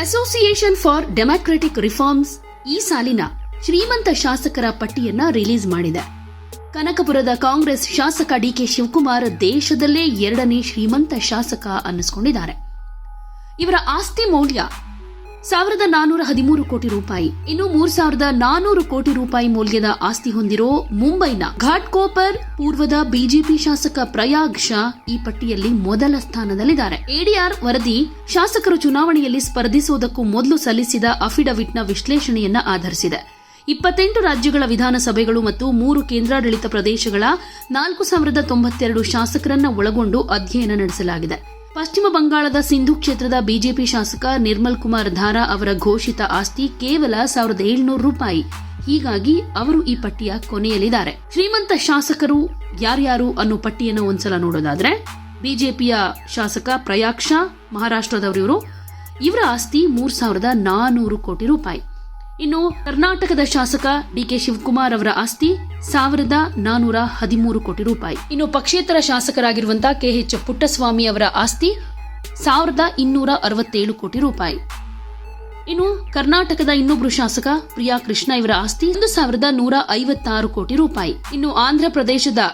Association for democratic reforms ಈ ಸಾಲಿನ ಶ್ರೀಮಂತ ಶಾಸಕರ ಪಟ್ಟಿಯನ್ನ ರಿಲೀಸ್ ಮಾಡಿದೆ. ಕನಕಪುರದ ಕಾಂಗ್ರೆಸ್ ಶಾಸಕ ಡಿಕೆ ಶಿವಕುಮಾರ್ ದೇಶದಲ್ಲೇ ಎರಡನೇ ಶ್ರೀಮಂತ ಶಾಸಕ ಅನ್ನಿಸ್ಕೊಂಡಿದ್ದಾರೆ. ಇವರ ಆಸ್ತಿ ಮೌಲ್ಯ ಸಾವಿರದ ನಾನೂರ ಹದಿಮೂರು ಕೋಟಿ ರೂಪಾಯಿ. ಇನ್ನು ಮೂರ್ ಸಾವಿರದ ನಾನೂರು ಕೋಟಿ ರೂಪಾಯಿ ಮೌಲ್ಯದ ಆಸ್ತಿ ಹೊಂದಿರೋ ಮುಂಬೈನ ಘಾಟ್ಕೋಪರ್ ಪೂರ್ವದ ಬಿಜೆಪಿ ಶಾಸಕ ಪ್ರಯಾಗ್ ಶಾ ಈ ಪಟ್ಟಿಯಲ್ಲಿ ಮೊದಲ ಸ್ಥಾನದಲ್ಲಿದ್ದಾರೆ. ಎಡಿಆರ್ ವರದಿ ಶಾಸಕರು ಚುನಾವಣೆಯಲ್ಲಿ ಸ್ಪರ್ಧಿಸುವುದಕ್ಕೂ ಮೊದಲು ಸಲ್ಲಿಸಿದ ಅಫಿಡವಿಟ್ನ ವಿಶ್ಲೇಷಣೆಯನ್ನು ಆಧರಿಸಿದೆ. ಇಪ್ಪತ್ತೆಂಟು ರಾಜ್ಯಗಳ ವಿಧಾನಸಭೆಗಳು ಮತ್ತು ಮೂರು ಕೇಂದ್ರಾಡಳಿತ ಪ್ರದೇಶಗಳ ನಾಲ್ಕು ಸಾವಿರದ ತೊಂಬತ್ತೆರಡು ಶಾಸಕರನ್ನ ಒಳಗೊಂಡು ಅಧ್ಯಯನ ನಡೆಸಲಾಗಿದೆ. ಪಶ್ಚಿಮ ಬಂಗಾಳದ ಸಿಂಧು ಕ್ಷೇತ್ರದ ಬಿಜೆಪಿ ಶಾಸಕ ನಿರ್ಮಲ್ ಕುಮಾರ್ ಧಾರಾ ಅವರ ಘೋಷಿತ ಆಸ್ತಿ ಕೇವಲ ಸಾವಿರದ ಏಳ್ನೂರು ರೂಪಾಯಿ. ಹೀಗಾಗಿ ಅವರು ಈ ಪಟ್ಟಿಯ ಕೊನೆಯಲ್ಲಿದ್ದಾರೆ. ಶ್ರೀಮಂತ ಶಾಸಕರು ಯಾರ್ಯಾರು ಅನ್ನೋ ಪಟ್ಟಿಯನ್ನು ಒಂದ್ಸಲ ನೋಡೋದಾದ್ರೆ, ಬಿಜೆಪಿಯ ಶಾಸಕ ಪ್ರಯಾಕ್ಷ ಮಹಾರಾಷ್ಟ್ರದವರು ಇವರು ಇವರ ಆಸ್ತಿ ಮೂರ್ ಸಾವಿರದ ನಾನೂರು ಕೋಟಿ ರೂಪಾಯಿ. ಇನ್ನು ಕರ್ನಾಟಕದ ಶಾಸಕ ಡಿಕೆ ಶಿವಕುಮಾರ್ ಅವರ ಆಸ್ತಿ ಸಾವಿರದ ನಾನೂರ ಹದಿಮೂರು ಕೋಟಿ ರೂಪಾಯಿ. ಇನ್ನು ಪಕ್ಷೇತರ ಶಾಸಕರಾಗಿರುವಂತಹ ಕೆಎಚ್ ಪುಟ್ಟಸ್ವಾಮಿ ಅವರ ಆಸ್ತಿ ಸಾವಿರದ ಇನ್ನೂರ ಅರವತ್ತೇಳು ಕೋಟಿ ರೂಪಾಯಿ. ಇನ್ನು ಕರ್ನಾಟಕದ ಇನ್ನೊಬ್ಬರು ಶಾಸಕ ಪ್ರಿಯಾ ಕೃಷ್ಣ ಇವರ ಆಸ್ತಿ ಒಂದು ಸಾವಿರದ ನೂರ ಐವತ್ತಾರು ಕೋಟಿ ರೂಪಾಯಿ. ಇನ್ನು ಆಂಧ್ರ ಪ್ರದೇಶದ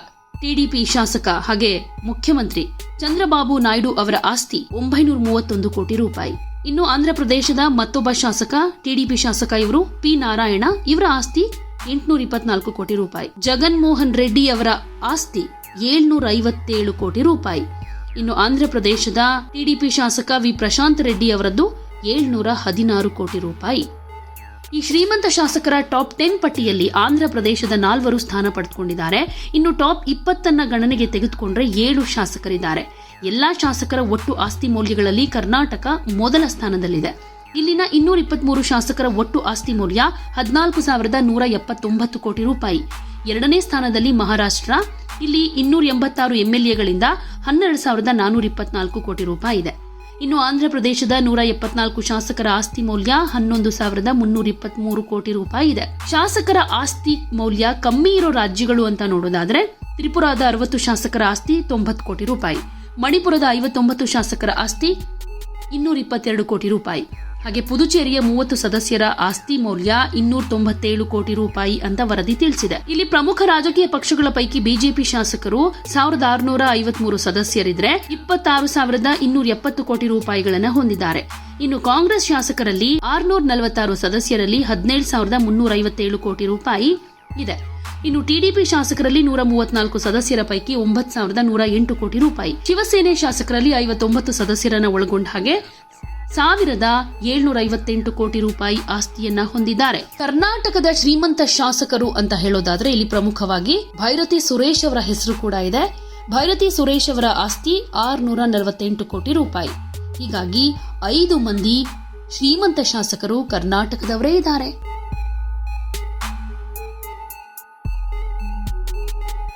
ಟಿಡಿಪಿ ಶಾಸಕ ಹಾಗೆ ಮುಖ್ಯಮಂತ್ರಿ ಚಂದ್ರಬಾಬು ನಾಯ್ಡು ಅವರ ಆಸ್ತಿ ಒಂಬೈನೂರ ಮೂವತ್ತೊಂದು ಕೋಟಿ ರೂಪಾಯಿ. ಇನ್ನು ಆಂಧ್ರ ಪ್ರದೇಶದ ಮತ್ತೊಬ್ಬ ಶಾಸಕ, ಟಿಡಿಪಿ ಶಾಸಕ ಇವರು ಪಿ. ನಾರಾಯಣ. ಇವರ ಆಸ್ತಿ ಎಂಟುನೂರ ಇಪ್ಪತ್ನಾಲ್ಕು ಕೋಟಿ ರೂಪಾಯಿ. ಜಗನ್ ಮೋಹನ್ ರೆಡ್ಡಿ ಅವರ ಆಸ್ತಿ ಏಳ್ನೂರ ಐವತ್ತೇಳು ಕೋಟಿ ರೂಪಾಯಿ. ಇನ್ನು ಆಂಧ್ರ ಪ್ರದೇಶದ ಟಿಡಿಪಿ ಶಾಸಕ ವಿ. ಪ್ರಶಾಂತ್ ರೆಡ್ಡಿ ಅವರದ್ದು ಏಳ್ನೂರ ಹದಿನಾರು ಕೋಟಿ ರೂಪಾಯಿ. ಈ ಶ್ರೀಮಂತ ಶಾಸಕರ ಟಾಪ್ ಟೆನ್ ಪಟ್ಟಿಯಲ್ಲಿ ಆಂಧ್ರ ಪ್ರದೇಶದ ನಾಲ್ವರು ಸ್ಥಾನ ಪಡೆದುಕೊಂಡಿದ್ದಾರೆ. ಇನ್ನು ಟಾಪ್ ಇಪ್ಪತ್ತನ್ನ ಗಣನೆಗೆ ತೆಗೆದುಕೊಂಡ್ರೆ ಏಳು ಶಾಸಕರಿದ್ದಾರೆ. ಎಲ್ಲಾ ಶಾಸಕರ ಒಟ್ಟು ಆಸ್ತಿ ಮೌಲ್ಯಗಳಲ್ಲಿ ಕರ್ನಾಟಕ ಮೊದಲ ಸ್ಥಾನದಲ್ಲಿದೆ. ಇಲ್ಲಿನ ಇನ್ನೂರ ಇಪ್ಪತ್ಮೂರು ಶಾಸಕರ ಒಟ್ಟು ಆಸ್ತಿ ಮೌಲ್ಯ ಹದಿನಾಲ್ಕು ಸಾವಿರದ ನೂರ ಎಪ್ಪತ್ತೊಂಬತ್ತು ಕೋಟಿ ರೂಪಾಯಿ. ಎರಡನೇ ಸ್ಥಾನದಲ್ಲಿ ಮಹಾರಾಷ್ಟ್ರ, ಇಲ್ಲಿ ಇನ್ನೂರ ಎಂಬತ್ತಾರು ಎಂಎಲ್ಎಗಳಿಂದ ಹನ್ನೆರಡು ಸಾವಿರದ ನಾನೂರ ಇಪ್ಪತ್ನಾಲ್ಕು ಕೋಟಿ ರೂಪಾಯಿ ಇದೆ. ಇನ್ನು ಆಂಧ್ರಪ್ರದೇಶದ ನೂರ ಎಪ್ಪತ್ನಾಲ್ಕು ಶಾಸಕರ ಆಸ್ತಿ ಮೌಲ್ಯ ಹನ್ನೊಂದು ಸಾವಿರದ ಮುನ್ನೂರ ಇಪ್ಪತ್ಮೂರು ಕೋಟಿ ರೂಪಾಯಿ ಇದೆ. ಶಾಸಕರ ಆಸ್ತಿ ಮೌಲ್ಯ ಕಮ್ಮಿ ಇರೋ ರಾಜ್ಯಗಳು ಅಂತ ನೋಡೋದಾದ್ರೆ, ತ್ರಿಪುರಾದ ಅರವತ್ತು ಶಾಸಕರ ಆಸ್ತಿ ತೊಂಬತ್ತು ಕೋಟಿ ರೂಪಾಯಿ. ಮಣಿಪುರದ ಐವತ್ತೊಂಬತ್ತು ಶಾಸಕರ ಆಸ್ತಿ ಇನ್ನೂರ ಇಪ್ಪತ್ತೆರಡು ಕೋಟಿ ರೂಪಾಯಿ. ಹಾಗೆ ಪುದುಚೇರಿಯ ಮೂವತ್ತು ಸದಸ್ಯರ ಆಸ್ತಿ ಮೌಲ್ಯ ಇನ್ನೂರ ತೊಂಬತ್ತೇಳು ಕೋಟಿ ರೂಪಾಯಿ ಅಂತ ವರದಿ ತಿಳಿಸಿದೆ. ಇಲ್ಲಿ ಪ್ರಮುಖ ರಾಜಕೀಯ ಪಕ್ಷಗಳ ಪೈಕಿ ಬಿಜೆಪಿ ಶಾಸಕರು ಸಾವಿರದ ಆರುನೂರ ಐವತ್ಮೂರು ಸದಸ್ಯರಿದ್ರೆ ಇಪ್ಪತ್ತಾರು ಸಾವಿರದ ಇನ್ನೂರ ಎಪ್ಪತ್ತು ಕೋಟಿ ರೂಪಾಯಿಗಳನ್ನು ಹೊಂದಿದ್ದಾರೆ. ಇನ್ನು ಕಾಂಗ್ರೆಸ್ ಶಾಸಕರಲ್ಲಿ ಆರುನೂರ ನಲವತ್ತಾರು ಸದಸ್ಯರಲ್ಲಿ ಹದಿನೇಳು ಸಾವಿರದ ಮುನ್ನೂರ ಐವತ್ತೇಳು ಕೋಟಿ ರೂಪಾಯಿ ಇದೆ. ಇನ್ನು ಟಿಡಿಪಿ ಶಾಸಕರಲ್ಲಿ ನೂರ ಮೂವತ್ನಾಲ್ಕು ಸದಸ್ಯರ ಪೈಕಿ ಒಂಬತ್ತು ಸಾವಿರದ ನೂರ ಎಂಟು ಕೋಟಿ ರೂಪಾಯಿ. ಶಿವಸೇನೆ ಶಾಸಕರಲ್ಲಿ ಐವತ್ತೊಂಬತ್ತು ಸದಸ್ಯರನ್ನ ಒಳಗೊಂಡ ಹಾಗೆ ಸಾವಿರದ ಏಳ್ನೂರ ಐವತ್ತೆಂಟು ಕೋಟಿ ರೂಪಾಯಿ ಆಸ್ತಿಯನ್ನ ಹೊಂದಿದ್ದಾರೆ. ಕರ್ನಾಟಕದ ಶ್ರೀಮಂತ ಶಾಸಕರು ಅಂತ ಹೇಳೋದಾದ್ರೆ ಇಲ್ಲಿ ಪ್ರಮುಖವಾಗಿ ಭೈರತಿ ಸುರೇಶ್ ಅವರ ಹೆಸರು ಕೂಡ ಇದೆ. ಭೈರತಿ ಸುರೇಶ್ ಅವರ ಆಸ್ತಿ ಆರ್ನೂರ ನಲವತ್ತೆಂಟು ಕೋಟಿ ರೂಪಾಯಿ. ಹೀಗಾಗಿ ಐದು ಮಂದಿ ಶ್ರೀಮಂತ ಶಾಸಕರು ಕರ್ನಾಟಕದವರೇ ಇದ್ದಾರೆ.